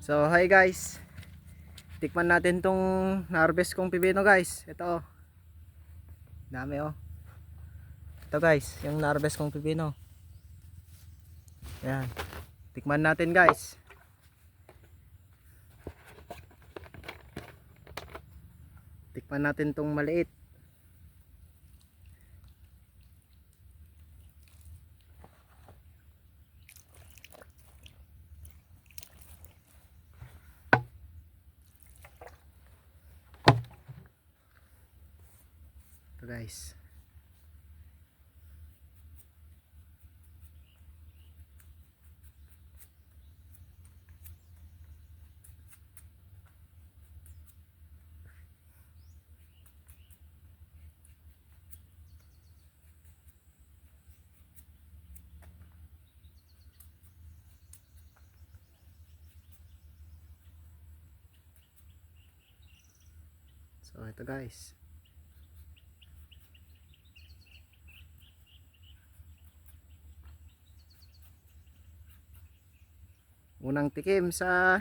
So, hi guys. Tikman natin tong harvest kong pipino guys. Ito oh. Dami oh. Ito guys, yung harvest kong pipino. Yan. Tikman natin guys. Tikman natin tong maliit. Guys. So ito guys. Unang tikim sa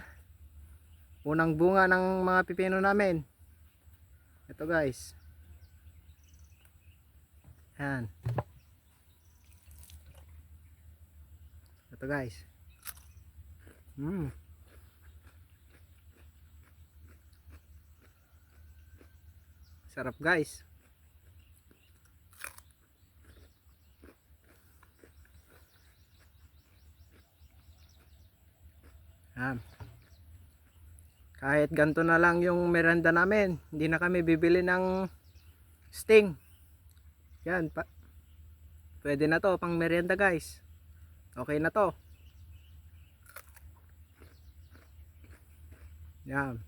unang bunga ng mga pipino namin. Ito guys. Yan. Ito guys. Mm. Sarap guys. Yan. Kahit ganto na lang yung merenda namin, hindi na kami bibili ng sting. Yan, pa pwede na to pang merenda guys. Okay na to. Yan.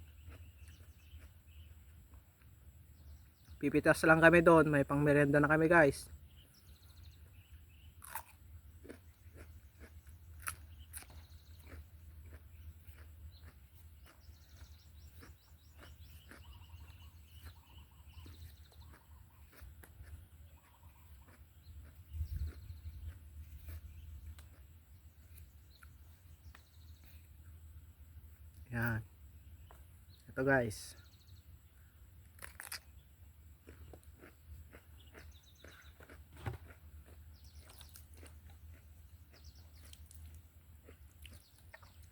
Pipitas lang kami doon, may pang merenda na kami guys. Yan. Ito guys.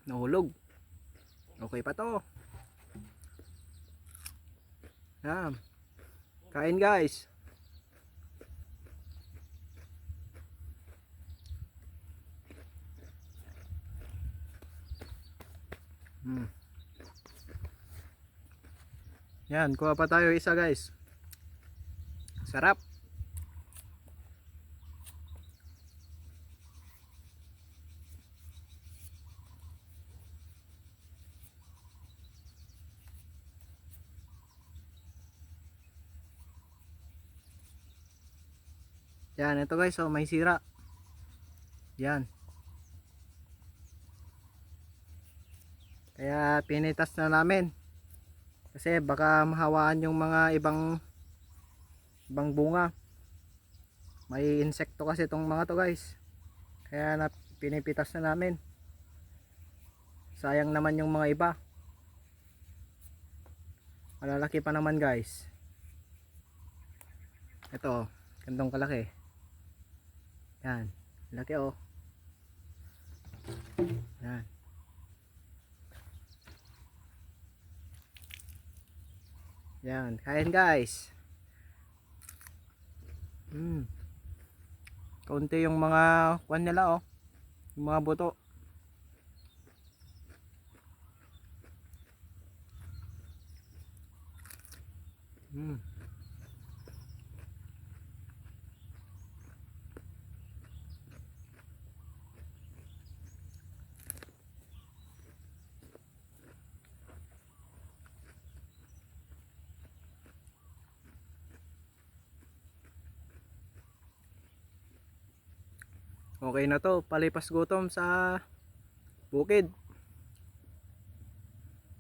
Nahulog. Okay pa to. Yan. Kain guys. Hmm. Yan, kuha pa tayo isa guys. Sarap. Yan, ito guys, oh, may sira. Yan. Kaya pinitas na namin. Kasi baka mahawaan yung mga ibang ibang bunga. May insekto kasi itong mga to guys. Kaya na pinipitas na namin. Sayang naman yung mga iba. Malalaki pa naman guys. Ito, gandong kalaki. Yan, laki oh. Yan. Yan, kain guys. Hmm. Kaunti yung mga kwan nila oh. Yung mga buto. Hmm. okay na to palipas gutom sa bukid.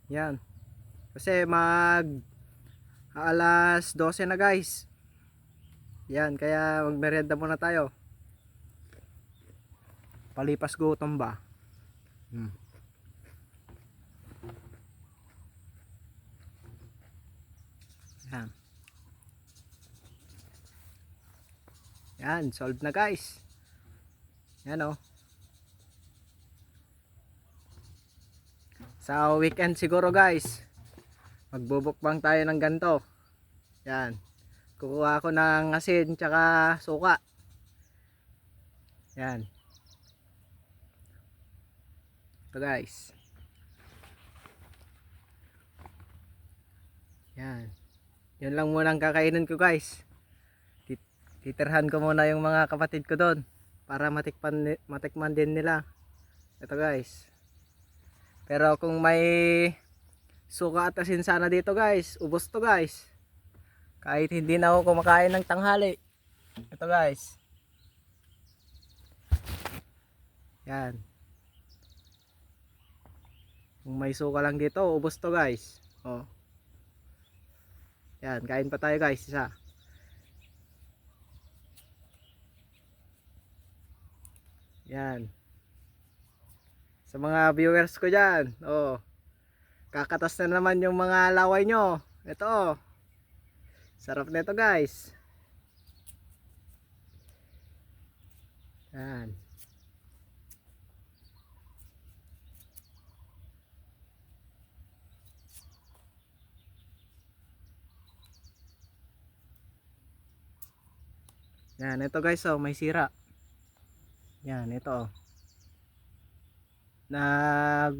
Yan. Kasi mag alas 12 na guys. Yan kaya magmerenda muna tayo. Palipas gutom ba? Hmm. yan. Yan solved na guys. Yan oh. Sa weekend siguro guys. Magbubukbang tayo ng ganto. Yan. Kukuha ako ng asin tsaka suka. Yan. Ito guys. Yan. Yun lang muna ang kakainin ko guys. Tit- Titirhan ko muna yung mga kapatid ko doon para matikman, matikman din nila. Ito guys. Pero kung may suka at asin sana dito guys, ubos to guys. Kahit hindi na ako kumakain ng tanghali. Ito guys. Yan. Kung may suka lang dito, ubos to guys. Oh. Yan, kain pa tayo guys, isa. Yan. Sa mga viewers ko dyan, oh. Kakatas na naman yung mga laway nyo. Ito, oh. Sarap nito guys. Yan. Yan, ito guys, oh, may sira. Yan, ito. oh. Nag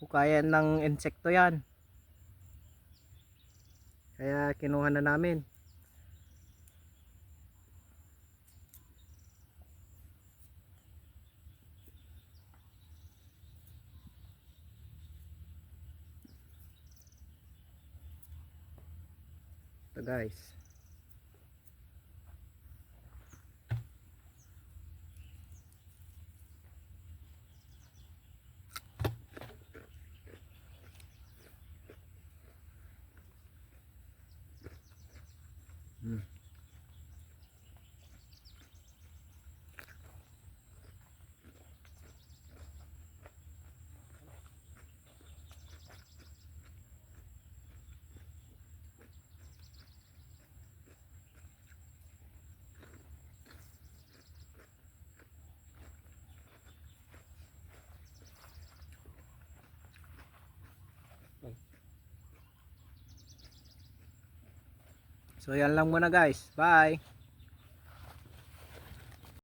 hukayan ng insekto yan. Kaya kinuha na namin. Ito guys. So yan lang muna guys. Bye.